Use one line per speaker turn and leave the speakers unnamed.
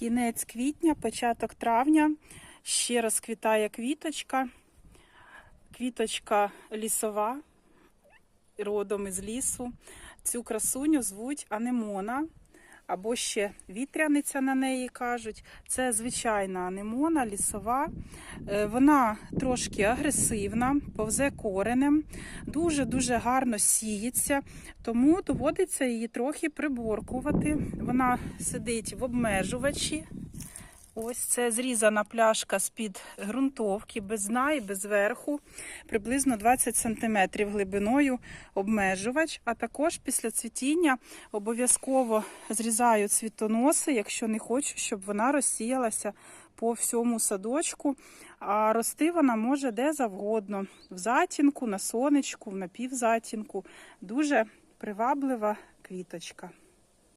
Кінець квітня, початок травня. Ще раз квітає квіточка. Квіточка лісова, родом із лісу. Цю красуню звуть анемона, або ще вітряниця на неї кажуть. Це звичайна анемона, лісова. Е, Вона трошки агресивна, повзе коренем, дуже-дуже гарно сіється, тому доводиться її трохи приборкувати. Вона сидить в обмежувачі. Ось це зрізана пляшка з-під ґрунтовки, без дна і без верху, приблизно 20 см глибиною обмежувач. А також після цвітіння обов'язково зрізаю цвітоноси, якщо не хочу, щоб вона розсіялася по всьому садочку. А рости вона може де завгодно: в затінку, на сонечку, в напівзатінку. Дуже приваблива квіточка.